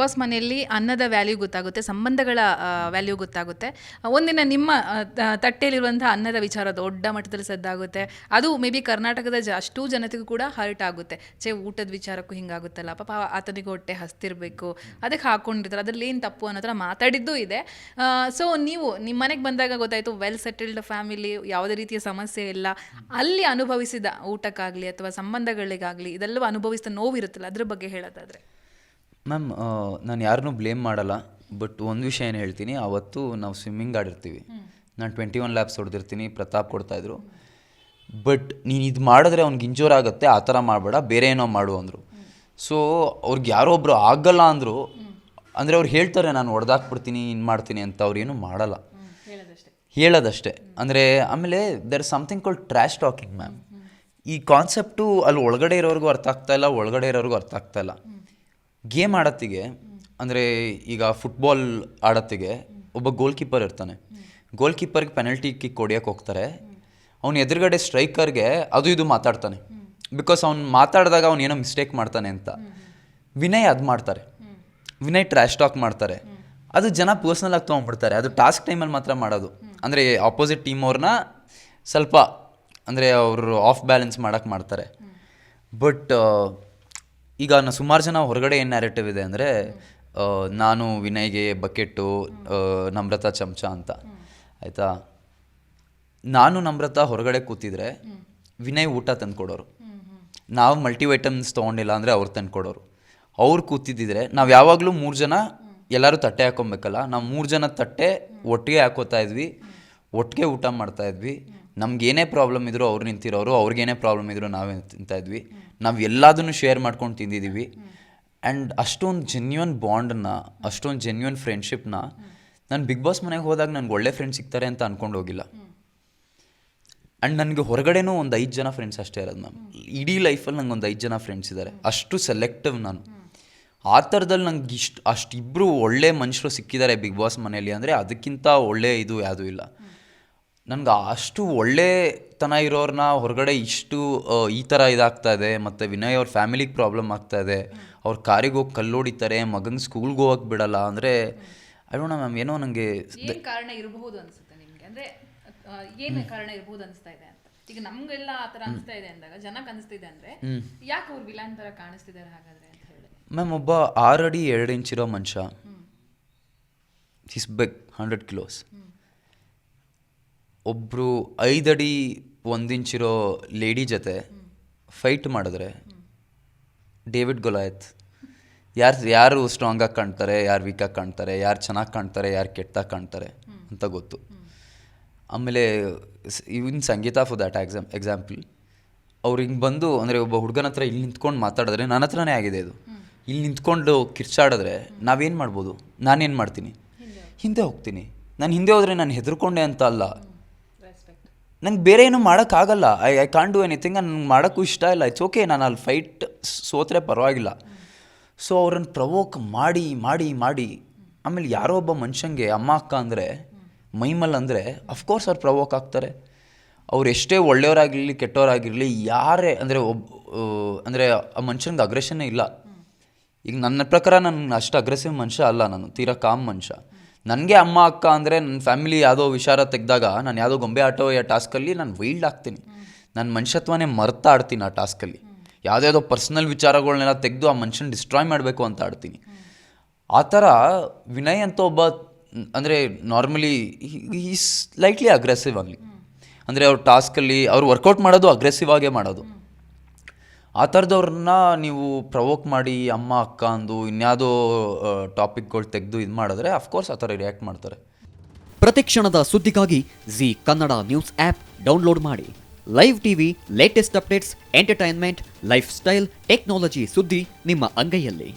Boss ಮನೆಯಲ್ಲಿ ಅನ್ನದ value ಗೊತ್ತಾಗುತ್ತೆ, ಸಂಬಂಧಗಳ ವ್ಯಾಲ್ಯೂ ಗೊತ್ತಾಗುತ್ತೆ. ಒಂದಿನ ನಿಮ್ಮ ತಟ್ಟೆಯಲ್ಲಿರುವಂಥ ಅನ್ನದ ವಿಚಾರ ದೊಡ್ಡ ಮಟ್ಟದಲ್ಲಿ ಸದ್ದಾಗುತ್ತೆ. ಅದು ಮೇ ಬಿ ಕರ್ನಾಟಕದ ಜ, ಅಷ್ಟೂ ಜನತೆಗೂ ಕೂಡ ಹರ್ಟ್ ಆಗುತ್ತೆ. ಚೇ ಊಟದ ವಿಚಾರಕ್ಕೂ ಹಿಂಗಾಗುತ್ತಲ್ಲ. ಪಾಪ ಆತನಿಗೆ ಹೊಟ್ಟೆ ಹಸ್ತಿರ್ಬೇಕು. ಅದಕ್ಕೆ ಹಾಕೊಂಡಿರ್ತಾರೆ. ಅದರಲ್ಲಿ ಏನು ತಪ್ಪು ಅನ್ನೋ ಥರ ಮಾತಾಡಿದ್ದೂ ಇದೆ. ಸೊ ನೀವು ನಿಮ್ಮ ಮನೆಗೆ ಬಂದಾಗ ಗೊತ್ತಾಯಿತು ವೆಲ್ ಸೆಟಲ್ಡ್ ಫ್ಯಾಮಿಲಿ ಯಾವುದೇ ರೀತಿಯ ಸಮಸ್ಯೆ ಇಲ್ಲ. ಅಲ್ಲಿ ಅನುಭವಿಸಿದ ಊಟಕ್ಕಾಗಲಿ ಅಥವಾ ಸಂಬಂಧಗಳಿಗಾಗಲಿ, ಇದೆಲ್ಲವೂ ಅನುಭವಿಸಿದ ನೋವಿರುತ್ತಲ್ಲ, ಅದ್ರ ಬಗ್ಗೆ ಹೇಳೋದಾದ್ರೆ. ಮ್ಯಾಮ್ ನಾನು ಯಾರನ್ನೂ ಬ್ಲೇಮ್ ಮಾಡಲ್ಲ ಬಟ್ ಒಂದು ವಿಷಯ ಏನು ಹೇಳ್ತೀನಿ ಅವತ್ತು ನಾವು ಸ್ವಿಮ್ಮಿಂಗ್ ಆಡಿರ್ತೀವಿ ನಾನು ಟ್ವೆಂಟಿ ಒನ್ ಲ್ಯಾಪ್ಸ್ ಹೊಡೆದಿರ್ತೀನಿ ಪ್ರತಾಪ್ ಕೊಡ್ತಾಯಿದ್ರು ಬಟ್ ನೀನು ಇದು ಮಾಡಿದ್ರೆ ಅವ್ನಿಗೆ ಇಂಜೂರ್ ಆಗುತ್ತೆ ಆ ಥರ ಮಾಡಬೇಡ ಬೇರೆ ಏನೋ ಮಾಡು ಅಂದರು. ಸೊ ಅವ್ರಿಗೆ ಯಾರೋ ಒಬ್ಬರು ಆಗಲ್ಲ ಅಂದರು ಅಂದರೆ ಅವ್ರು ಹೇಳ್ತಾರೆ ನಾನು ಹೊಡೆದಾಕ್ಬಿಡ್ತೀನಿ ಇನ್ನು ಮಾಡ್ತೀನಿ ಅಂತ ಅವ್ರೇನು ಮಾಡಲ್ಲ. ಹೇಳೋದಷ್ಟೇ. ಅಂದರೆ ಆಮೇಲೆ there is something called trash talking ma'am ಈ ಕಾನ್ಸೆಪ್ಟು ಅಲ್ಲಿ ಒಳಗಡೆ ಇರೋರಿಗೂ ಅರ್ಥ ಆಗ್ತಾ ಇಲ್ಲ ಒಳಗಡೆ ಇರೋರಿಗೂ ಅರ್ಥ ಆಗ್ತಾ ಇಲ್ಲ. ಗೇಮ್ ಆಡತ್ತಿಗೆ, ಅಂದರೆ ಈಗ ಫುಟ್ಬಾಲ್ ಆಡತ್ತಿಗೆ ಒಬ್ಬ ಗೋಲ್ ಕೀಪರ್ ಇರ್ತಾನೆ. ಗೋಲ್ ಕೀಪರ್ಗೆ ಪೆನಲ್ಟಿ ಕಿಕ್ ಹೊಡಿಯೋಕೆ ಹೋಗ್ತಾರೆ. ಅವ್ನ ಎದುರುಗಡೆ ಸ್ಟ್ರೈಕರ್ಗೆ ಅದು ಇದು ಮಾತಾಡ್ತಾನೆ. ಬಿಕಾಸ್ ಅವ್ನು ಮಾತಾಡಿದಾಗ ಅವ್ನು ಏನೋ ಮಿಸ್ಟೇಕ್ ಮಾಡ್ತಾನೆ ಅಂತ. ವಿನಯ್ ಅದು ಮಾಡ್ತಾರೆ. ವಿನಯ್ ಟ್ರ್ಯಾಶ್ ಟಾಕ್ ಮಾಡ್ತಾರೆ. ಅದು ಜನ ಪರ್ಸ್ನಲ್ ಆಗಿ ತೊಗೊಂಡ್ಬಿಡ್ತಾರೆ. ಅದು ಟಾಸ್ಕ್ ಟೈಮಲ್ಲಿ ಮಾತ್ರ ಮಾಡೋದು. ಅಂದರೆ ಆಪೋಸಿಟ್ ಟೀಮ್ ಅವ್ರನ್ನ ಸ್ವಲ್ಪ, ಅಂದರೆ ಅವರು ಆಫ್ ಬ್ಯಾಲೆನ್ಸ್ ಮಾಡೋಕ್ಕೆ ಮಾಡ್ತಾರೆ. ಬಟ್ ಈಗ ನಾ ಸುಮಾರು ಜನ ಹೊರಗಡೆ ಏನು ನ್ಯಾರೇಟಿವ್ ಇದೆ ಅಂದರೆ ನಾನು ವಿನಯ್ಗೆ ಬಕೆಟ್ಟು ನಮ್ರತಾ ಚಮಚ ಅಂತ. ಆಯಿತಾ? ನಾನು ನಮ್ರತಾ ಹೊರಗಡೆ ಕೂತಿದ್ರೆ ವಿನಯ್ ಊಟ ತಂದುಕೊಡೋರು. ನಾವು ಮಲ್ಟಿವೈಟಮ್ಸ್ ತೊಗೊಂಡಿಲ್ಲ ಅಂದರೆ ಅವ್ರು ತಂದುಕೊಡೋರು. ಅವ್ರು ಕೂತಿದ್ದಿದ್ರೆ ನಾವು ಯಾವಾಗಲೂ ಮೂರು ಜನ ಎಲ್ಲರೂ ತಟ್ಟೆ ಹಾಕೊಬೇಕಲ್ಲ, ನಾವು ಮೂರು ಜನ ತಟ್ಟೆ ಒಟ್ಟಿಗೆ ಹಾಕೋತಾ ಇದ್ವಿ, ಒಟ್ಟಿಗೆ ಊಟ ಮಾಡ್ತಾ ಇದ್ವಿ. ಏನೇ ಪ್ರಾಬ್ಲಮ್ ಇದ್ದರೂ ಅವ್ರು ನಿಂತಿರೋರು, ಅವ್ರಿಗೇನೇ ಪ್ರಾಬ್ಲಮ್ ಇದ್ದರೂ ನಾವೇ ತಿಂತಾ ಇದ್ವಿ. ನಾವು ಎಲ್ಲದನ್ನು ಶೇರ್ ಮಾಡ್ಕೊಂಡು ತಿಂದಿದ್ದೀವಿ ಆ್ಯಂಡ್ ಅಷ್ಟೊಂದು ಜೆನ್ಯೂನ್ ಬಾಂಡನ್ನ ಅಷ್ಟೊಂದು ಜೆನ್ಯೂನ್ ಫ್ರೆಂಡ್ಶಿಪ್ನ ನಾನು ಬಿಗ್ ಬಾಸ್ ಮನೆಗೆ ಹೋದಾಗ ನನಗೆ ಒಳ್ಳೆ ಫ್ರೆಂಡ್ಸ್ ಸಿಗ್ತಾರೆ ಅಂತ ಅಂದ್ಕೊಂಡು ಹೋಗಿಲ್ಲ. ಆ್ಯಂಡ್ ನನಗೆ ಹೊರಗಡೆನೂ ಒಂದು ಐದು ಜನ ಫ್ರೆಂಡ್ಸ್ ಅಷ್ಟೇ ಇರೋದು ಮ್ಯಾಮ್ ಇಡೀ ಲೈಫಲ್ಲಿ ನಂಗೆ ಒಂದು ಐದು ಜನ ಫ್ರೆಂಡ್ಸ್ ಇದ್ದಾರೆ ಅಷ್ಟು ಸೆಲೆಕ್ಟಿವ್ ನಾನು. ಆ ಥರದಲ್ಲಿ ನಂಗೆ ಇಷ್ಟು ಅಷ್ಟಿಬ್ಬರು ಒಳ್ಳೆ ಮನುಷ್ಯರು ಸಿಕ್ಕಿದ್ದಾರೆ ಬಿಗ್ ಬಾಸ್ ಮನೆಯಲ್ಲಿ ಅಂದರೆ ಅದಕ್ಕಿಂತ ಒಳ್ಳೆ ಇದು ಯಾವುದೂ ಇಲ್ಲ. ನನಗೆ ಅಷ್ಟು ಒಳ್ಳೆತನ ಇರೋರನ್ನ ಹೊರಗಡೆ ಇಷ್ಟು ಈ ಥರ ಇದಾಗ್ತಾ ಇದೆ ಮತ್ತು ವಿನಯ್ ಅವ್ರ ಫ್ಯಾಮಿಲಿಗೆ ಪ್ರಾಬ್ಲಮ್ ಆಗ್ತಾ ಇದೆ ಅವ್ರ ಕಾರಿಗೆ ಹೋಗಿ ಕಲ್ಲೋಡಿತಾರೆ ಮಗನ ಸ್ಕೂಲ್ಗೆ ಹೋಗಕ್ಕೆ ಬಿಡಲ್ಲ ಅಂದರೆ ಐ ಡೋಂಟ್ ಮ್ಯಾಮ್ ಏನೋ ನನಗೆ ಕಾರಣ ಇರಬಹುದು ಅನ್ಸುತ್ತೆ ನಿಮಗೆ? ಅಂದ್ರೆ ಏನು ಕಾರಣ ಇರಬಹುದು ಅನಿಸ್ತಾ ಇದೆ ಅಂತ? ಈಗ ನಮಗೆಲ್ಲ ಆ ತರ ಅನಿಸ್ತಾ ಇದೆ ಅಂದಾಗ ಜನಕ್ಕೆ ಅನಿಸ್ತಿದೆ ಅಂದ್ರೆ ಯಾಕೆ ಅವ್ರು ವಿಲಾನ್ ಥರ ಕಾಣಿಸ್ತಿದ್ದಾರೆ ಹಾಗಾದ್ರೆ ಅಂತ ಹೇಳಿ? ಮ್ಯಾಮ್ ಒಬ್ಬ ಆರು ಅಡಿ ಎರಡು ಇಂಚ್ ಇರೋ ಮನುಷ್ಯ ಹಿಸ್ ಬೆಗ್ ಹಂಡ್ರೆಡ್ ಕಿಲೋಸ್ ಒಬ್ಬರು ಐದಡಿ ಒಂದಿಂಚಿರೋ ಲೇಡಿ ಜೊತೆ ಫೈಟ್ ಮಾಡಿದ್ರೆ ಡೇವಿಡ್ ಗೊಲಾಯತ್. ಯಾರು ಯಾರು ಸ್ಟ್ರಾಂಗಾಗಿ ಕಾಣ್ತಾರೆ ಯಾರು ವೀಕಾಗಿ ಕಾಣ್ತಾರೆ ಯಾರು ಚೆನ್ನಾಗಿ ಕಾಣ್ತಾರೆ ಯಾರು ಕೆಟ್ಟಾಗಿ ಕಾಣ್ತಾರೆ ಅಂತ ಗೊತ್ತು. ಆಮೇಲೆ even Sangeetha for that exam example ಅವ್ರು ಹಿಂಗೆ ಬಂದು ಅಂದರೆ ಒಬ್ಬ ಹುಡುಗನ ಹತ್ರ ಇಲ್ಲಿ ನಿಂತ್ಕೊಂಡು ಮಾತಾಡಿದ್ರೆ ನನ್ನ ಹತ್ರನೇ ಆಗಿದೆ ಇದು. ಇಲ್ಲಿ ನಿಂತ್ಕೊಂಡು ಕಿರ್ಚಾಡಿದ್ರೆ ನಾವೇನು ಮಾಡ್ಬೋದು? ನಾನೇನು ಮಾಡ್ತೀನಿ? ಹಿಂದೆ ಹೋಗ್ತೀನಿ. ನಾನು ಹಿಂದೆ ಹೋದರೆ ನಾನು ಹೆದರ್ಕೊಂಡೆ ಅಂತ ಅಲ್ಲ. ನಂಗೆ ಬೇರೆ ಏನು ಮಾಡೋಕ್ಕಾಗಲ್ಲ I I can do anything ನನಗೆ ಮಾಡೋಕ್ಕೂ ಇಷ್ಟ ಇಲ್ಲ. ಇಟ್ಸ್ ಓಕೆ ನಾನು ಅಲ್ಲಿ ಫೈಟ್ ಸೋತ್ರೆ ಪರವಾಗಿಲ್ಲ. ಸೊ ಅವ್ರನ್ನ ಪ್ರವೋಕ್ ಮಾಡಿ ಮಾಡಿ ಮಾಡಿ. ಆಮೇಲೆ ಯಾರೋ ಒಬ್ಬ ಮನುಷ್ಯಂಗೆ ಅಮ್ಮ, ಅಕ್ಕ ಅಂದರೆ ಮೈಮಲ್ ಅಂದರೆ ಅಫ್ಕೋರ್ಸ್ ಅವ್ರು ಪ್ರವೋಕ್ ಆಗ್ತಾರೆ. ಅವ್ರು ಎಷ್ಟೇ ಒಳ್ಳೆಯವರಾಗಿರಲಿ, ಕೆಟ್ಟವರಾಗಿರಲಿ, ಯಾರೇ ಅಂದರೆ ಒಬ್ಬ ಅಂದರೆ ಆ ಮನುಷ್ಯನಿಗೆ ಅಗ್ರೆಷನ್ನೇ ಇಲ್ಲ. ಈಗ ನನ್ನ ಪ್ರಕಾರ ನಾನು ಅಷ್ಟು ಅಗ್ರೆಸಿವ್ ಮನುಷ್ಯ ಅಲ್ಲ ನಾನು. ತೀರಾ ಕಾಮ್ ಮನುಷ್ಯ. ನನಗೆ ಅಮ್ಮ, ಅಕ್ಕ ಅಂದರೆ ನನ್ನ ಫ್ಯಾಮಿಲಿ ಯಾವುದೋ ವಿಚಾರ ತೆಗೆದಾಗ ನಾನು ಯಾವುದೋ ಗೊಂಬೆ ಆಟೋ ಟಾಸ್ಕಲ್ಲಿ ನಾನು ವೈಲ್ಡ್ ಆಗ್ತೀನಿ. ನನ್ನ ಮನುಷ್ಯತ್ವನೇ ಮರ್ತಾ ಆಡ್ತೀನಿ ಆ ಟಾಸ್ಕಲ್ಲಿ ಯಾವುದ್ಯಾವುದೋ ಪರ್ಸ್ನಲ್ ವಿಚಾರಗಳನ್ನೆಲ್ಲ ತೆಗೆದು ಆ ಮನುಷ್ಯನ ಡಿಸ್ಟ್ರಾಯ್ ಮಾಡಬೇಕು ಅಂತ ಆಡ್ತೀನಿ. ಆ ಥರ ವಿನಯ್ ಅಂತ ಒಬ್ಬ, ಅಂದರೆ ನಾರ್ಮಲಿ ಈಸ್ ಲೈಟ್ಲಿ ಅಗ್ರೆಸಿವ್ ಆಗಲಿ ಅಂದರೆ ಅವ್ರ ಟಾಸ್ಕಲ್ಲಿ ಅವ್ರು ವರ್ಕೌಟ್ ಮಾಡೋದು ಅಗ್ರೆಸಿವ್ ಆಗೇ ಮಾಡೋದು. ಆ ಥರದವ್ರನ್ನ ನೀವು ಪ್ರವೋಕ್ ಮಾಡಿ ಅಮ್ಮ, ಅಕ್ಕ ಅಂದು ಇನ್ಯಾವುದೋ ಟಾಪಿಕ್ಗಳು ತೆಗೆದು ಇದು ಮಾಡಿದ್ರೆ ಅಫ್ಕೋರ್ಸ್ ಆ ಥರ ರಿಯಾಕ್ಟ್ ಮಾಡ್ತಾರೆ. ಪ್ರತಿಕ್ಷಣದ ಸುದ್ದಿಗಾಗಿ Zee Kannada news app download ಮಾಡಿ. Live TV latest updates entertainment lifestyle technology ಸುದ್ದಿ ನಿಮ್ಮ ಅಂಗೈಯಲ್ಲಿ.